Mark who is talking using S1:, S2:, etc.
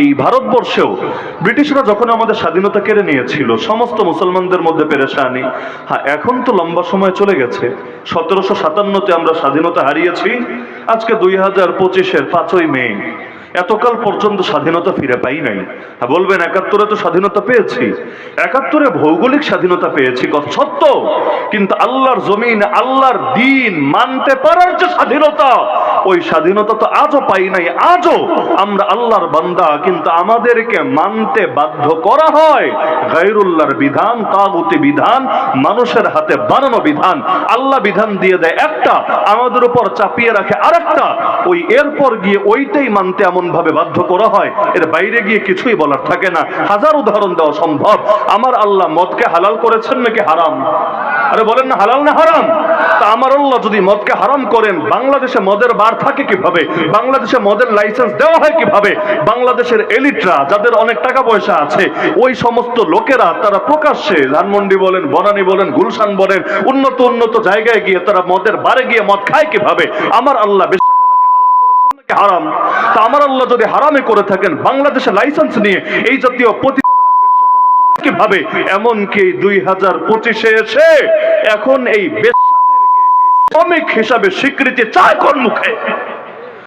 S1: এই ভারতবর্ষেও ব্রিটিশরা যখন আমাদের স্বাধীনতা কেড়ে নিয়েছিল, সমস্ত মুসলমানদের মধ্যে পেরেশানি। হ্যাঁ এখন তো লম্বা সময় চলে গেছে। সতেরোশো সাতান্নতে আমরা স্বাধীনতা হারিয়েছি। আজকে দুই হাজার পঁচিশের পাঁচই মে। এতকাল পর্যন্ত স্বাধীনতা ফিরে পাই নাই। বলবেন, একাত্তরে তো স্বাধীনতা পেয়েছি। একাত্তরে ভৌগোলিক স্বাধীনতা পেয়েছি, কথা সত্য। কিন্তু আল্লাহর জমিন, আল্লাহর দিন মানতে পারার যে স্বাধীনতা, ওই স্বাধীনতা তো আজও পাই নাই। আজও আমরা আল্লাহর বান্দা, কিন্তু আমাদেরকে মানতে বাধ্য করা হয়। গায়রুল্লাহর বিধান, তাগুতি বিধান, মানুষের হাতে বানানো বিধান। আল্লাহ বিধান দিয়ে দেয় একটা, আমাদের উপর চাপিয়ে রাখে আরেকটা। ওই এরপর গিয়ে ওইটাই মানতে এমন ভাবে বাধ্য করা হয়, এর বাইরে গিয়ে কিছুই বলার থাকে না। হাজার উদাহরণ দেওয়া সম্ভব। আমার আল্লাহ মদকে হালাল করেছেন নাকি হারাম? আরে বলেন না, হালাল না হারাম? তা আমার আল্লাহ যদি মদকে হারাম করেন, বাংলাদেশে মদের বার থাকে কীভাবে? বাংলাদেশে মদের লাইসেন্স দেওয়া হয় কীভাবে? বাংলাদেশের এলিটরা যাদের অনেক টাকা পয়সা আছে, ওই সমস্ত লোকেরা তারা প্রকাশ্যে ধানমন্ডি বলেন, বনানি বলেন, গুলশান বলেন, উন্নত উন্নত জায়গায় গিয়ে তারা মদের বারে গিয়ে মদ খায় কীভাবে? আমার আল্লাহ বেশ হারাম, তা আল্লাহ যদি হারামে করে থাকেন, বাংলাদেশে লাইসেন্স নিয়ে এই জাতীয় প্রতি কীভাবে? এমনকি দুই হাজার পঁচিশে এসে এখন এই শ্রমিক হিসাবে স্বীকৃতি চায় কোন মুখে?